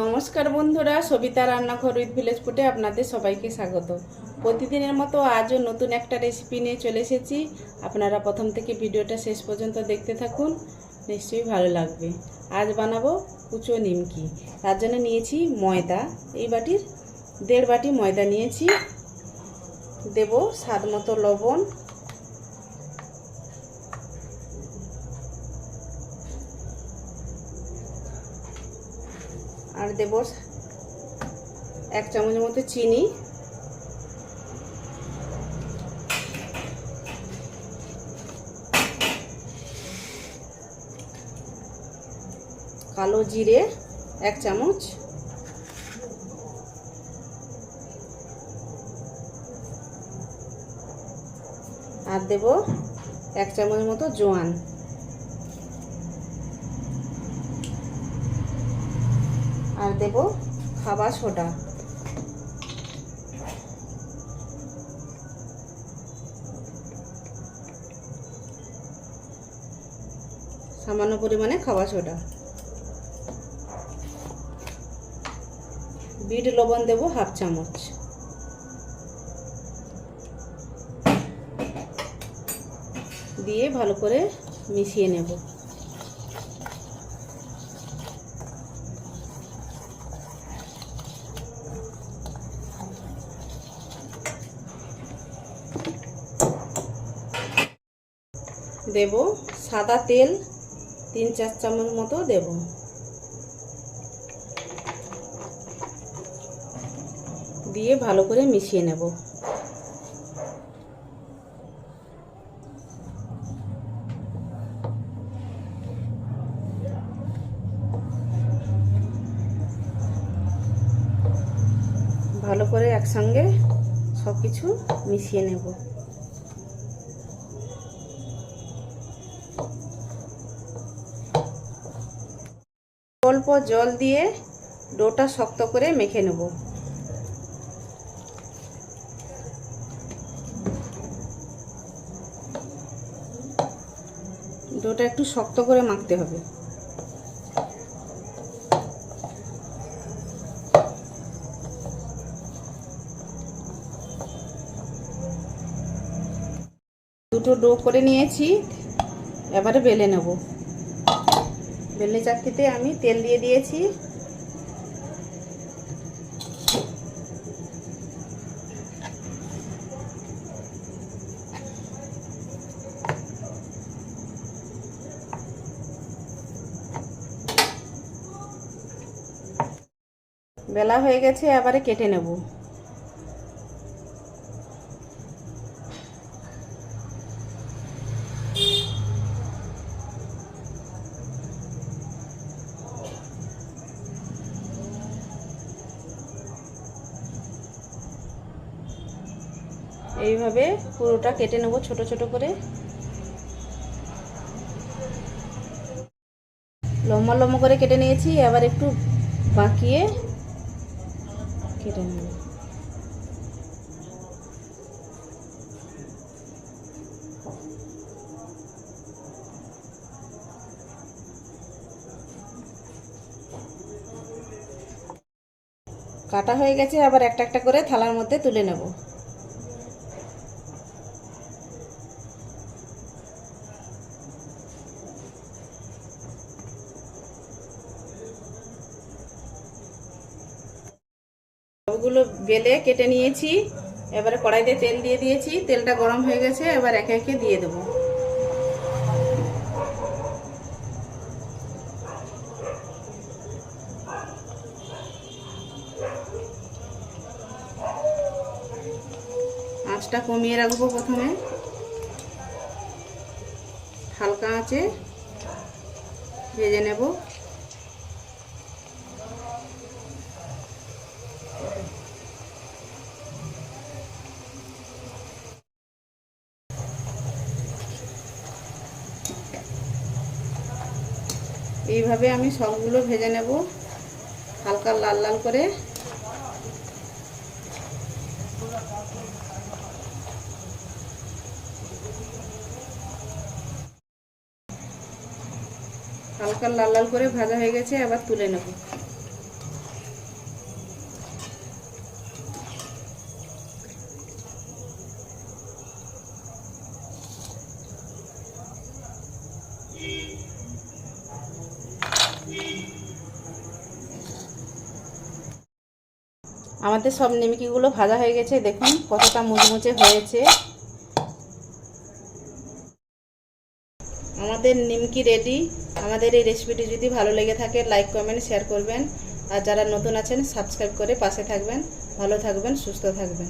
নমস্কার বন্ধুরা, সবিতা রান্নাঘর উইথ ভিলেজ ফুটে আপনাদের সবাইকে স্বাগত। প্রতিদিনের মতো আজও নতুন একটা রেসিপি নিয়ে চলে এসেছি। আপনারা প্রথম থেকে ভিডিওটা শেষ পর্যন্ত দেখতে থাকুন, নিশ্চয়ই ভালো লাগবে। আজ বানাবো কুচো নিমকি। তার জন্য নিয়েছি ময়দা। এই বাটির, দেড় বাটি ময়দা নিয়েছি। দেব স্বাদ মতো লবণ আর দেব এক চামচ মতো চিনি। কালো জিরে এক চামচ। আর দেব এক চামচ মতো জোয়ান। আর দেব খাবার সোডা। সামান্য পরিমাণে খাবার সোডা। বিট, লবণ দেব হাফ চামচ। দিয়ে ভালো করে মিশিয়ে নেব। দেব। সাদা তেল তিন চার চামচ মতো দেব। দিয়ে ভালো করে মিশিয়ে নেব। ভালো করে একসঙ্গে সব কিছু মিশিয়ে নেব। অল্প জল দিয়ে ডোটা শক্ত করে মেখে নেব। ডোটা একটু শক্ত করে মাখতে হবে। দুটো ডো করে নিয়েছি, এবারে বেলে নেব। বেলে চাকতিতে আমি তেল দিয়ে দিয়েছি। বেলা হয়ে গেছে এবারে কেটে নেব। এইভাবে পুরোটা কেটে নেব ছোট ছোট করে। লম্বা লম্বা করে কেটে নিয়েছি আবার একটু বাঁকিয়ে কেটে নেব। কাটা হয়ে গেছে, আবার একটা একটা করে থালার মধ্যে তুলে নেব। সবগুলো বেলে কেটে নিয়েছি, এবারে কড়াইতে তেল দিয়ে দিয়েছি, তেলটা গরম হয়ে গেছে, এবার একে একে দিয়ে দেবো। আঁচটা কমিয়ে রাখব প্রথমে। হালকা আঁচে ভেজে নেব। এইভাবে আমি সবগুলো ভেজে নেব। হালকা লাল লাল করে। হালকা লাল লাল করে ভাজা হয়ে গেছে আবার তুলে নেব। আমাদের সব নিমকিগুলো ভাজা হয়ে গেছে, দেখুন কতটা মুচমুচে হয়েছে। আমাদের নিমকি রেডি। আমাদের এই রেসিপিটি যদি ভালো লেগে থাকে, লাইক, কমেন্ট, শেয়ার করবেন। আর যারা নতুন আছেন, সাবস্ক্রাইব করে পাশে থাকবেন। ভালো থাকবেন, সুস্থ থাকবেন।